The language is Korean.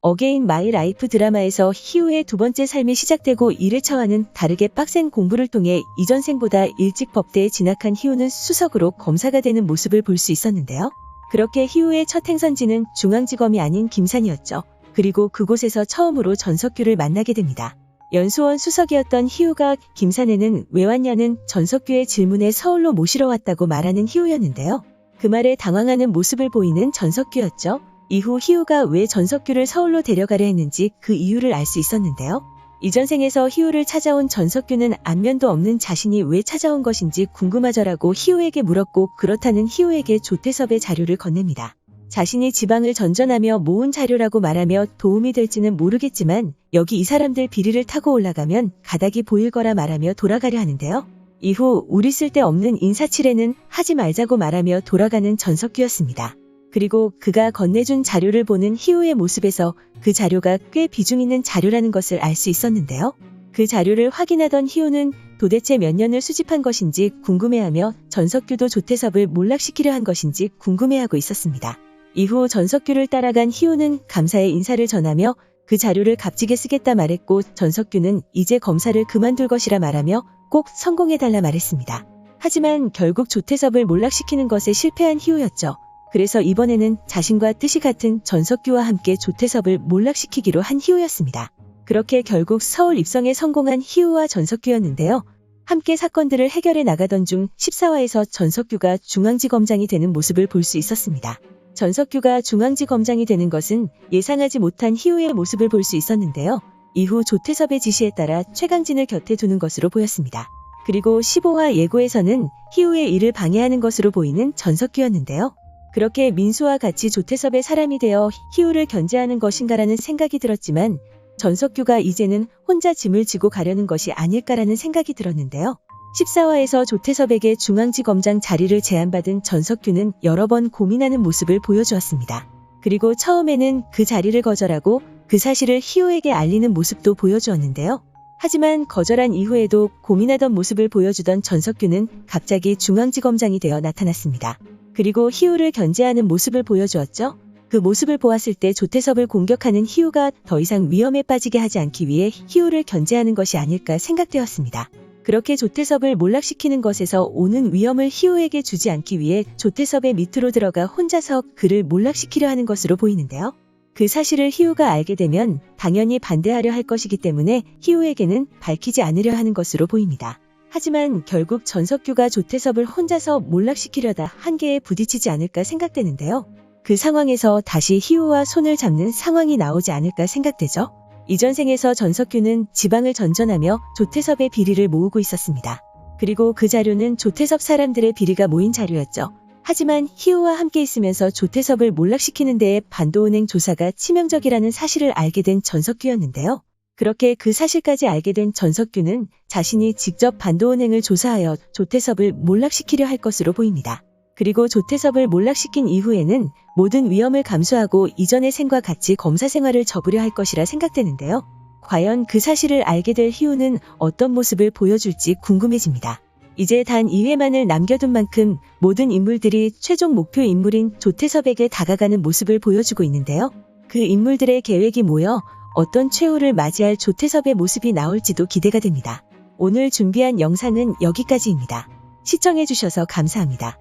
어게인 마이 라이프 드라마에서 희우의 두 번째 삶이 시작되고 1회차와는 다르게 빡센 공부를 통해 이전 생보다 일찍 법대에 진학한 희우는 수석으로 검사가 되는 모습을 볼 수 있었는데요. 그렇게 희우의 첫 행선지는 중앙지검이 아닌 김산이었죠. 그리고 그곳에서 처음으로 전석규를 만나게 됩니다. 연수원 수석이었던 희우가 김산에는 왜 왔냐는 전석규의 질문에 서울로 모시러 왔다고 말하는 희우였는데요. 그 말에 당황하는 모습을 보이는 전석규였죠. 이후 희우가 왜 전석규를 서울로 데려가려 했는지 그 이유를 알 수 있었는데요. 이전 생에서 희우를 찾아온 전석규는 안면도 없는 자신이 왜 찾아온 것인지 궁금하더라고 희우에게 물었고 그렇다는 희우에게 조태섭의 자료를 건넵니다. 자신이 지방을 전전하며 모은 자료라고 말하며 도움이 될지는 모르겠지만 여기 이 사람들 비리를 타고 올라가면 가닥이 보일 거라 말하며 돌아가려 하는데요. 이후 우리 쓸데 없는 인사치레는 하지 말자고 말하며 돌아가는 전석규였습니다. 그리고 그가 건네준 자료를 보는 희우의 모습에서 그 자료가 꽤 비중 있는 자료라는 것을 알 수 있었는데요. 그 자료를 확인하던 희우는 도대체 몇 년을 수집한 것인지 궁금해하며 전석규도 조태섭을 몰락시키려 한 것인지 궁금해하고 있었습니다. 이후 전석규를 따라간 희우는 감사의 인사를 전하며 그 자료를 값지게 쓰겠다 말했고 전석규는 이제 검사를 그만둘 것이라 말하며 꼭 성공해달라 말했습니다. 하지만 결국 조태섭을 몰락시키는 것에 실패한 희우였죠. 그래서 이번에는 자신과 뜻이 같은 전석규와 함께 조태섭을 몰락시키기로 한 희우였습니다. 그렇게 결국 서울 입성에 성공한 희우와 전석규였는데요. 함께 사건들을 해결해 나가던 중 14화에서 전석규가 중앙지검장이 되는 모습을 볼 수 있었습니다. 전석규가 중앙지검장이 되는 것은 예상하지 못한 희우의 모습을 볼 수 있었는데요. 이후 조태섭의 지시에 따라 최강진을 곁에 두는 것으로 보였습니다. 그리고 15화 예고에서는 희우의 일을 방해하는 것으로 보이는 전석규였는데요. 그렇게 민수와 같이 조태섭의 사람이 되어 희우를 견제하는 것인가라는 생각이 들었지만 전석규가 이제는 혼자 짐을 지고 가려는 것이 아닐까라는 생각이 들었는데요. 14화에서 조태섭에게 중앙지검장 자리를 제안받은 전석규는 여러 번 고민하는 모습을 보여주었습니다. 그리고 처음에는 그 자리를 거절하고 그 사실을 희우에게 알리는 모습도 보여주었는데요. 하지만 거절한 이후에도 고민하던 모습을 보여주던 전석규는 갑자기 중앙지검장이 되어 나타났습니다. 그리고 희우를 견제하는 모습을 보여주었죠. 그 모습을 보았을 때 조태섭을 공격하는 희우가 더 이상 위험에 빠지게 하지 않기 위해 희우를 견제하는 것이 아닐까 생각되었습니다. 그렇게 조태섭을 몰락시키는 것에서 오는 위험을 희우에게 주지 않기 위해 조태섭의 밑으로 들어가 혼자서 그를 몰락시키려 하는 것으로 보이는데요. 그 사실을 희우가 알게 되면 당연히 반대하려 할 것이기 때문에 희우에게는 밝히지 않으려 하는 것으로 보입니다. 하지만 결국 전석규가 조태섭을 혼자서 몰락시키려다 한계에 부딪히지 않을까 생각되는데요. 그 상황에서 다시 희우와 손을 잡는 상황이 나오지 않을까 생각되죠. 이전 생에서 전석규는 지방을 전전하며 조태섭의 비리를 모으고 있었습니다. 그리고 그 자료는 조태섭 사람들의 비리가 모인 자료였죠. 하지만 희우와 함께 있으면서 조태섭을 몰락시키는 데에 반도은행 조사가 치명적이라는 사실을 알게 된 전석규였는데요. 그렇게 그 사실까지 알게 된 전석규는 자신이 직접 반도은행을 조사하여 조태섭을 몰락시키려 할 것으로 보입니다. 그리고 조태섭을 몰락시킨 이후에는 모든 위험을 감수하고 이전의 생과 같이 검사 생활을 접으려 할 것이라 생각되는데요. 과연 그 사실을 알게 될 희우는 어떤 모습을 보여줄지 궁금해집니다. 이제 단 2회만을 남겨둔 만큼 모든 인물들이 최종 목표 인물인 조태섭에게 다가가는 모습을 보여주고 있는데요. 그 인물들의 계획이 모여 어떤 최후를 맞이할 조태섭의 모습이 나올지도 기대가 됩니다. 오늘 준비한 영상은 여기까지입니다. 시청해주셔서 감사합니다.